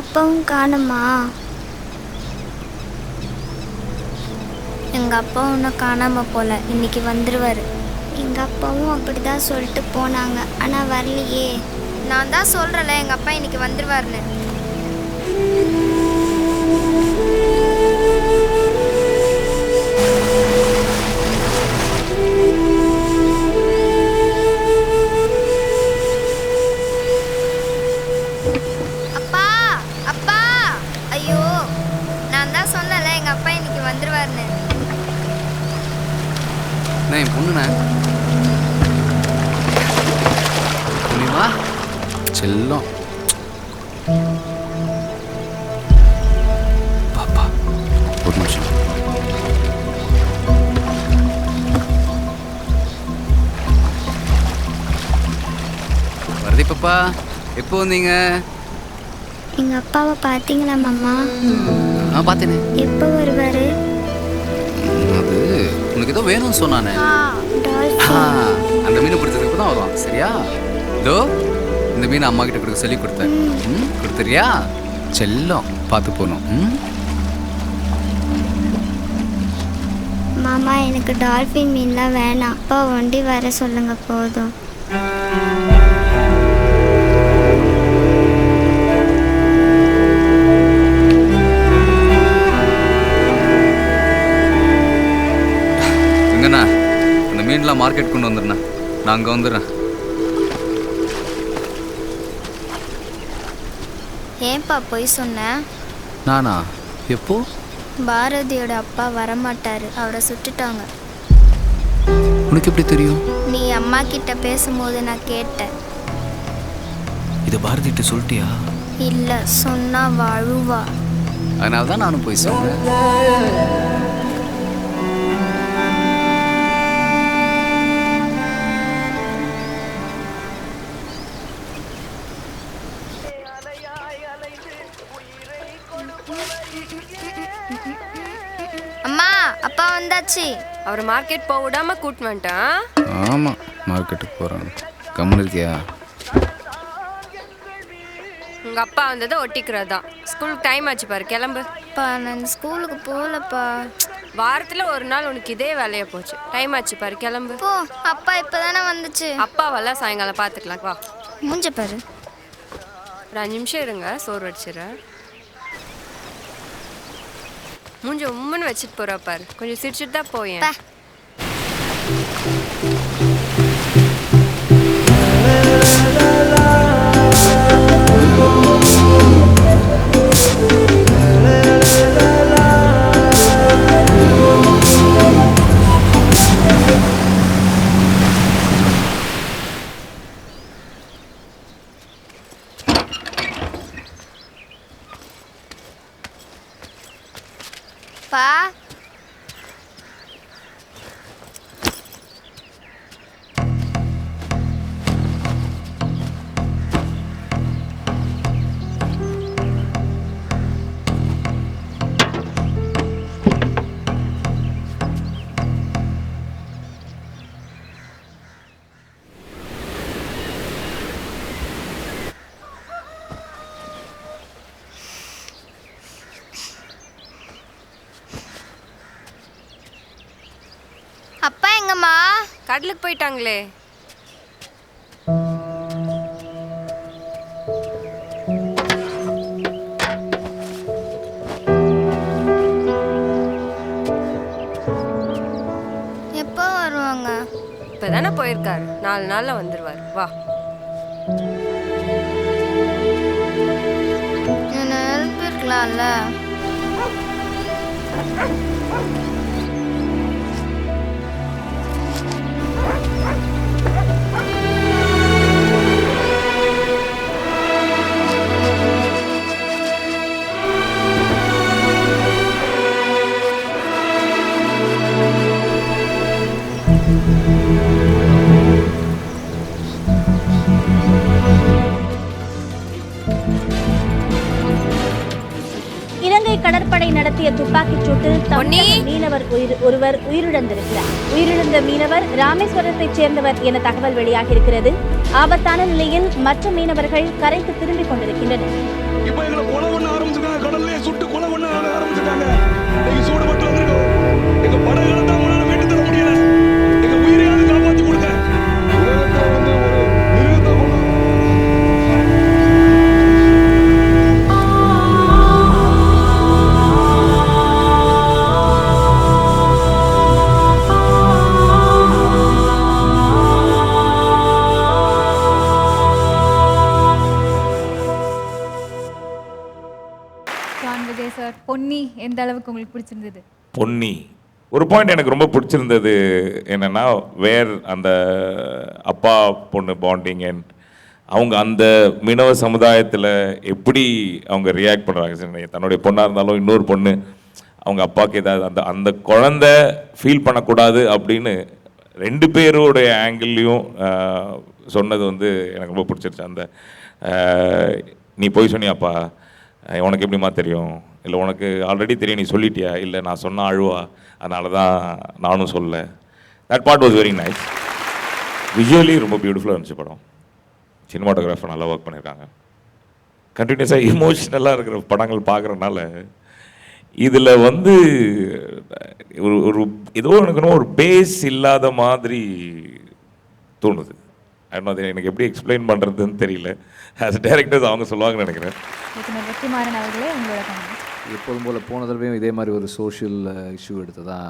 அப்பாவும் காணுமா? எங்க அப்பா ஒன்றும் காணாம போல. இன்னைக்கு வந்துருவாரு. எங்க அப்பாவும் அப்படிதான் சொல்லிட்டு போனாங்க. ஆனா வரலையே. நான் தான் சொல்றேன்ல எங்க அப்பா இன்னைக்கு வந்துருவாருன்னு. நான் என் பொண்ணுண்ணே. புரியுமா? செல்லம். பாப்பா ஒரு நிமிஷம். வரதி பாப்பா எப்போ வந்தீங்க? எங்க அப்பாவை பார்த்தீங்களா மாமா? ஆ பார்த்தேனே. எப்போ வருவாரு? உனக்கு ஏதோ வேணும்னு சொன்னானே. அந்த மீனை பிடிச்சதுக்கு தான் வருவான். சரியா? இதோ இந்த மீன் அம்மா கிட்ட கொடுக்க சொல்லி கொடுத்தேன். ம். கொடுத்துறியா செல்லம் பார்த்து போகணும். ம்? மாமா எனக்கு டால்ஃபின் மீன்லாம் வேணாம். அப்பா ஒண்டி வர சொல்லுங்க போதும். மீன்லாம் மார்க்கெட் கொண்டு வந்துடுண்ணா. நான் அங்கே வந்துடுறேன். ஏன்பா போய் சொன்னேன் நானா? எப்போ? பாரதியோட அப்பா வரமாட்டாரு. அவரை சுட்டுட்டாங்க. உனக்கு எப்படி தெரியும்? நீ அம்மா கிட்ட பேசும்போது நான் கேட்டேன். இதை பாரதிட்ட சொல்லிட்டியா? இல்ல சொன்னா வாழுவா. அதனால தான் நானும் போய் சொன்னேன். அப்பா வந்தாச்சு. அவர் மார்க்கெட் போக விடாம கூட்டின்னு வந்துட்டான். ஆமாம் மார்க்கெட்டுக்கு போகிறேன் கம்முன்னு இருக்கியா? உங்க அப்பா வந்ததை ஒட்டிக்கிறதான் ஸ்கூலுக்கு டைம் ஆச்சு பாரு கிளம்பு. அப்பா நான் ஸ்கூலுக்கு போகலப்பா. வாரத்துல ஒரு நாள் உனக்கு இதே வேலையா போச்சு. டைம் ஆச்சு பாரு கிளம்பு. போ அப்பா இப்பதானே வந்துச்சு. அப்பாவெல்லாம் சாயங்காலம் பார்த்துக்கலாம் வா. மூஞ்ச பாரு. ஒரு அஞ்சு நிமிஷம் இருங்க சோறு வடிச்சிடுறேன் மூஞ்ச உம்முன்னு வச்சுட்டு போறா பாரு. கொஞ்சம் சிரிச்சுட்டு தான் போயேன். பா. எங்கம்மா கடலுக்கு போயிட்டாங்களே. எப்போ வருவாங்க? இப்பதானே போயிருக்காரு. நாலு நாள்ல வந்துருவாரு. வா. என்ன ஹெல்ப் இருக்கலாம்ல? நடத்திய துப்பாக்கிச் சூட்டில் தமிழக! மீனவர் உயிர் ஒருவர் உயிரிழந்திருக்கிறார். உயிரிழந்த மீனவர் ராமேஸ்வரத்தைச் சேர்ந்தவர் என தகவல் வெளியாகியிருக்கிறது ஆபத்தான நிலையில் மற்ற மீனவர்கள் கரைக்கு திரும்பிக் கொண்டிருக்கின்றனர். கடல்லே சுட்டு கொலை பண்ண ஆரம்பிச்சிருக்காங்க. Okay sir. பொன்னி எந்த அளவுக்கு உங்களுக்கு பிடிச்சிருந்தது? பொன்னி. ஒரு பாயிண்ட் எனக்கு ரொம்ப பிடிச்சிருந்தது என்னென்னா வேர் அந்த அப்பா பொண்ணு பாண்டிங் அண்ட் அவங்க அந்த மினவ சமுதாயத்தில் எப்படி அவங்க ரியாக்ட் பண்ணுறாங்க தன்னுடைய பொண்ணாக இருந்தாலும் இன்னொரு பொண்ணு அவங்க அப்பாவுக்கு ஏதாவது அந்த அந்த குழந்தை ஃபீல் பண்ணக்கூடாது அப்படின்னு ரெண்டு பேருடைய ஆங்கிள்லையும் சொன்னது வந்து எனக்கு ரொம்ப பிடிச்சிருச்சு. அந்த நீ போய் சொன்னியாப்பா உனக்கு எப்படிம்மா தெரியும்? இல்லை உனக்கு ஆல்ரெடி தெரியும் நீ சொல்லிட்டியா? இல்லை நான் சொன்னால் அழுவா? அதனால தான் நானும் சொல்ல that part was very nice visually ரொம்ப பியூட்டிஃபுல்லாக இருந்துச்சு படம். சினிமாட்டோகிராஃபர் நல்லா ஒர்க் பண்ணியிருக்காங்க. கண்டினியூஸாக இமோஷ்னலாக இருக்கிற படங்கள் பார்க்குறனால இதில் வந்து ஒரு ஒரு ஏதோ எனக்கு ஒரு பேஸ் இல்லாத மாதிரி தோணுது. அது எனக்கு எப்படி எக்ஸ்பிளைன் பண்ணுறதுன்னு தெரியல. ஆஸ் டேரக்டர்ஸ் அவங்க சொல்லுவாங்கன்னு நினைக்கிறேன். எப்போதும் போல் போன தடவையும் இதே மாதிரி ஒரு சோஷியல் இஷ்யூ எடுத்து தான்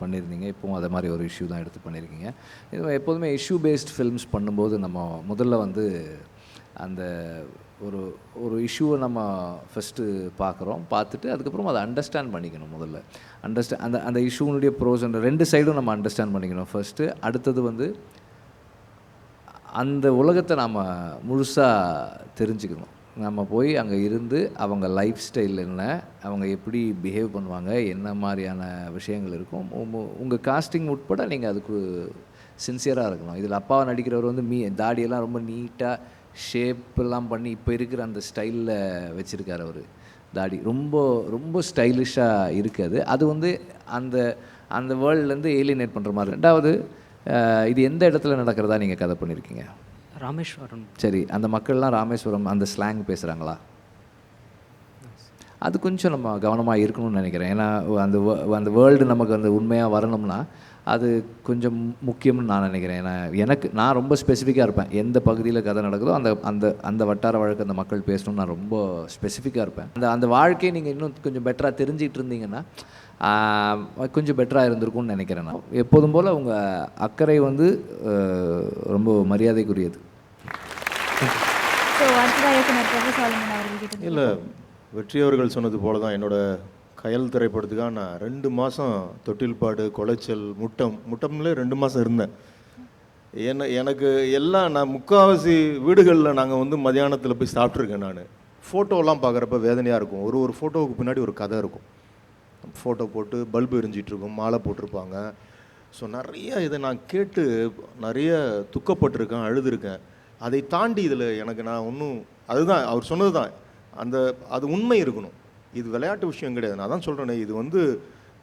பண்ணியிருந்தீங்க. இப்போவும் அதே மாதிரி ஒரு இஷ்யூ தான் எடுத்து பண்ணியிருக்கீங்க. இது எப்போதுமே இஷ்யூ பேஸ்ட் ஃபில்ம்ஸ் பண்ணும்போது நம்ம முதல்ல வந்து அந்த ஒரு ஒரு இஷ்யூவை நம்ம ஃபஸ்ட்டு பார்க்குறோம். பார்த்துட்டு அதுக்கப்புறம் அதை அண்டர்ஸ்டாண்ட் பண்ணிக்கணும் முதல்ல. அண்டர்ஸ்டா அந்த அந்த இஷ்யூனுடைய ப்ரோஸ் ரெண்டு சைடும் நம்ம அண்டர்ஸ்டாண்ட் பண்ணிக்கணும் ஃபஸ்ட்டு அடுத்தது வந்து அந்த உலகத்தை நாம் முழுசாக தெரிஞ்சுக்கணும். நம்ம போய் அங்கே இருந்து அவங்க லைஃப் ஸ்டைல் என்ன அவங்க எப்படி பிஹேவ் பண்ணுவாங்க என்ன மாதிரியான விஷயங்கள் இருக்கும் உங்கள் காஸ்டிங் உட்பட நீங்கள் அதுக்கு சின்சியராக இருக்கணும். இதில் அப்பாவை நடிக்கிறவர் வந்து மீ தாடியெல்லாம் ரொம்ப நீட்டாக ஷேப்பெல்லாம் பண்ணி இப்போ இருக்கிற அந்த ஸ்டைலில் வச்சுருக்கார் அவர். தாடி ரொம்ப ரொம்ப ஸ்டைலிஷாக இருக்குது. அது வந்து அந்த அந்த வேர்ல்ட்லேருந்து ஏலியனேட் பண்ணுற மாதிரி. ரெண்டாவது இது எந்த இடத்துல நடக்கிறதா நீங்கள் கதை பண்ணியிருக்கீங்க ராமேஸ்வரம். சரி அந்த மக்கள்லாம் ராமேஸ்வரம் அந்த ஸ்லாங் பேசுகிறாங்களா அது கொஞ்சம் நம்ம கவனமாக இருக்கணும்னு நினைக்கிறேன். ஏன்னா அந்த அந்த வேர்ல்டு நமக்கு அந்த உண்மையாக வரணும்னா அது கொஞ்சம் முக்கியம்னு நான் நினைக்கிறேன். ஏன்னா எனக்கு நான் ரொம்ப ஸ்பெசிஃபிக்காக இருப்பேன். எந்த பகுதியில் கதை நடக்குதோ அந்த அந்த அந்த வட்டார வழக்கு அந்த மக்கள் பேசணும்னு நான் ரொம்ப ஸ்பெசிஃபிக்காக இருப்பேன். அந்த அந்த வாழ்க்கையை நீங்கள் இன்னும் கொஞ்சம் பெட்டராக தெரிஞ்சிட்டு இருந்தீங்கன்னா கொஞ்சம் பெட்டராக இருந்திருக்கும்னு நினைக்கிறேன் நான். எப்போதும் போல் உங்கள் அக்கறை வந்து ரொம்ப மரியாதைக்குரியது ஸோ அடுத்ததாக இயக்குனர் பிரபு சாலமன் அவர்கள் கிட்ட இல்லை வெற்றி அவர்கள் சொன்னது போல தான் என்னோட கயல் திரைப்படத்துக்காக நான் ரெண்டு மாதம் தொட்டில்பாடு கொலைச்சல் முட்டம் முட்டம்ல ரெண்டு மாதம் இருந்தேன். என்ன எனக்கு எல்லாம் நான் முக்காவாசி வீடுகளில் நாங்கள் வந்து மதியானத்தில் போய் சாப்பிட்ருக்கேன் நான். ஃபோட்டோலாம் பார்க்குறப்ப வேதனையாக இருக்கும். ஒரு ஒரு ஃபோட்டோவுக்கு பின்னாடி ஒரு கதை இருக்கும். ஃபோட்டோ போட்டு பல்பு எரிஞ்சிட்ருக்கும் மாலை போட்டிருப்பாங்க. ஸோ நிறைய இதை நான் கேட்டு நிறைய துக்கப்பட்டிருக்கேன் அழுதுருக்கேன். அதை தாண்டி இதில் எனக்கு நான் ஒன்றும் அதுதான் அவர் சொன்னது தான் அந்த அது உண்மை இருக்கணும். இது விளையாட்டு விஷயம் கிடையாது. நான் தான் சொல்கிறேனே இது வந்து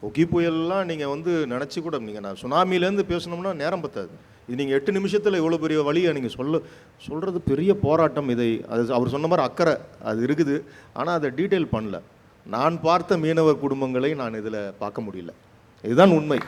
ஒகி புயல்லாம் நீங்கள் வந்து நினச்சி கூட நீங்கள் நான் சுனாமிலேருந்து பேசணும்னா நேரம் பத்தாது. இது நீங்கள் எட்டு நிமிஷத்தில் இவ்வளோ பெரிய வழியை நீங்கள் சொல்ல சொல்கிறது பெரிய போராட்டம் இதை. அது அவர் சொன்ன மாதிரி அக்கறை அது இருக்குது. ஆனால் அதை டீட்டெயில் பண்ணல. நான் பார்த்த மீனவ குடும்பங்களை நான் இதில் பார்க்க முடியல. இதுதான் உண்மை.